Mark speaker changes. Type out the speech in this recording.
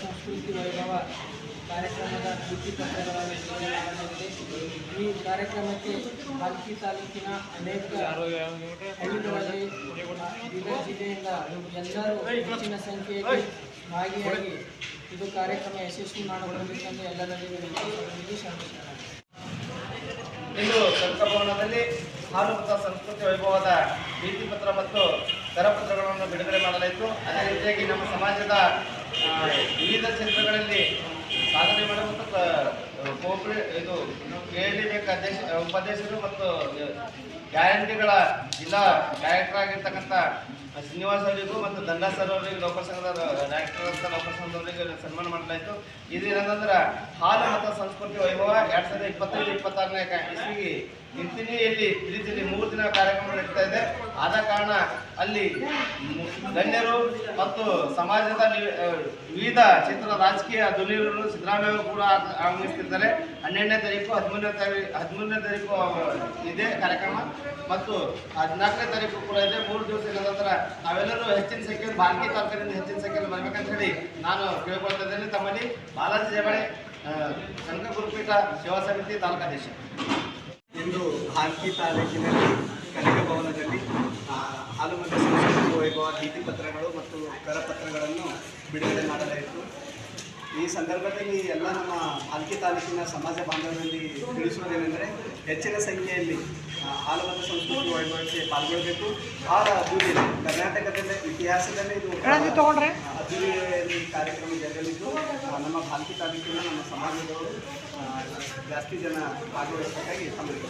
Speaker 1: ಸಂಸ್ಕೃತಿ, ವೈಭವ ಕಾರ್ಯಕ್ರಮದ ಪತ್ರಗಳನ್ನು ನೀಡಲಾಗಿದೆ ಈ ಕಾರ್ಯಕ್ರಮಕ್ಕೆ ಭಾರತೀಯ ತಾಲೂಕಿನ ಅನೇಕ ಹಳ್ಳಿಗಳಲ್ಲಿ ಜಿಲ್ಲೆಯಿಂದ ಎಲ್ಲರೂ ಹೆಚ್ಚಿನ ಸಂಖ್ಯೆಯಲ್ಲಿ ಭಾಗಿಯಾಗಿ ಇದು ಕಾರ್ಯಕ್ರಮ ಯಶಸ್ವಿ ಮಾಡಿಕೊಳ್ಳಬೇಕೆಂದು ಎಲ್ಲರಲ್ಲಿ
Speaker 2: ಇಂದು ಭವನದಲ್ಲಿ ಹಾಲು ಮತ್ತು ಸಂಸ್ಕೃತಿ ವೈಭವದ ನೀತಿ ಪತ್ರ ಮತ್ತು ಕರಪತ್ರಗಳನ್ನು ಬಿಡುಗಡೆ ಮಾಡಲಾಯಿತು. ಅದೇ ರೀತಿಯಾಗಿ ನಮ್ಮ ಸಮಾಜದ ವಿವಿಧ ಕ್ಷೇತ್ರಗಳಲ್ಲಿ ಸಾಧನೆ ಮಾಡುವ ಮತ್ತು ಕೋಪರೇ ಇದು ಕೆ ಡಿ ಬೇಕು ಅಧ್ಯಕ್ಷ ಉಪಾಧ್ಯಕ್ಷರು ಮತ್ತು ಗ್ಯಾರಂಟಿಗಳ ಜಿಲ್ಲಾ ಡೈರೆಕ್ಟರ್ ಆಗಿರ್ತಕ್ಕಂಥ ಶ್ರೀನಿವಾಸ್ ಅವರಿಗೂ ಮತ್ತು ದಂಡ ಸರ್ ಅವರಿಗೆ, ಲೋಕಸಂಘದ ಡೈರೆಕ್ಟರ್ ಅಂತ ಲೋಕಸಂಘದ ಸಂಘದವರಿಗೆ ಸನ್ಮಾನ ಮಾಡಲಾಯಿತು. ಇದೇನಂದ್ರೆ ಹಾಲು ಮತ್ತು ಸಂಸ್ಕೃತಿ ವೈಭವ ಎರಡು ಸಾವಿರದ ಇಪ್ಪತ್ತೈದು, ಇಪ್ಪತ್ತಾರನೇ ಇಸ್ವಿಗೆ ಇಂತಿನಿಯಲ್ಲಿ ಮೂರು ದಿನ ಕಾರ್ಯಕ್ರಮ ಆದ ಕಾರಣ ಅಲ್ಲಿ ಗಣ್ಯರು ಮತ್ತು ಸಮಾಜದ ವಿವಿಧ ಕ್ಷೇತ್ರದ ರಾಜಕೀಯ ಧ್ವನಿಗಳು ಸಿದ್ದರಾಮಯ್ಯ ಕೂಡ ಆಗ- ಆಗಮಿಸ್ತಿದ್ದಾರೆ ಹನ್ನೆರಡನೇ ತಾರೀಕು, ಹದಿಮೂರನೇ ತಾರೀಕು ಹದಿಮೂರನೇ ತಾರೀಕು ಇದೆ ಕಾರ್ಯಕ್ರಮ ಮತ್ತು ಹದಿನಾಲ್ಕನೇ ತಾರೀಕು ಕೂಡ ಇದೆ. ಮೂರು ದಿವಸದ ನಂತರ ನಾವೆಲ್ಲರೂ ಹೆಚ್ಚಿನ ಸಂಖ್ಯೆಯಲ್ಲಿ ಭಾರತೀಯ ತಾಲೂಕಿನಿಂದ ಹೆಚ್ಚಿನ ಸಂಖ್ಯೆಯಲ್ಲಿ ಬರ್ಬೇಕಂತ ಹೇಳಿ ನಾನು ಕೇಳ್ಕೊಳ್ತಾ ತಮ್ಮಲ್ಲಿ. ಬಾಲಾಜಿ ಜವಳೆ ಸಂಘ ಗುರುಪೀಠ ಸೇವಾ ಸಮಿತಿ ತಾಲೂಕಾಧೀಶ
Speaker 3: ಇಂದು ಭಾರತೀಯ ತಾಲೂಕಿನಲ್ಲಿ ಭವನದಲ್ಲಿ ಆ, ಮತ್ತು ಸಂಸ್ಕೃತಿ ವೈಭವ ನೀತಿ ಪತ್ರಗಳು ಮತ್ತು ಕರಪತ್ರಗಳನ್ನು ಬಿಡುಗಡೆ ಮಾಡಲಾಯಿತು. ಈ ಸಂದರ್ಭದಲ್ಲಿ ಎಲ್ಲ ನಮ್ಮ ಅಲ್ಕಿ ತಾಲೂಕಿನ ಸಮಾಜ ಬಾಂಧವರಲ್ಲಿ ತಿಳಿಸುವುದೇನೆಂದರೆ ಹೆಚ್ಚಿನ ಸಂಖ್ಯೆಯಲ್ಲಿ ಆ, ಹಾಲು ಮತ್ತು ಸಂಸ್ಕೃತಿ ವೈಭವಕ್ಕೆ ಪಾಲ್ಗೊಳ್ಳಬೇಕು ಭಾಳ ಅದ್ದೂರಿ ಕರ್ನಾಟಕದಲ್ಲಿ ಇತಿಹಾಸದಲ್ಲೇ ಇದು ಅದ್ದೂರಿಯಲ್ಲಿ ಕಾರ್ಯಕ್ರಮ ಜರುಗಲಿದ್ದು ಆ, ನಮ್ಮ ಭಾಲ್ಕಿ ತಾಲೂಕಿನ ನಮ್ಮ ಸಮಾಜದವರು ಜಾಸ್ತಿ ಜನ ಭಾಗವಹಿಸಬೇಕಾಗಿ ತಮ್ಮಲ್ಲಿ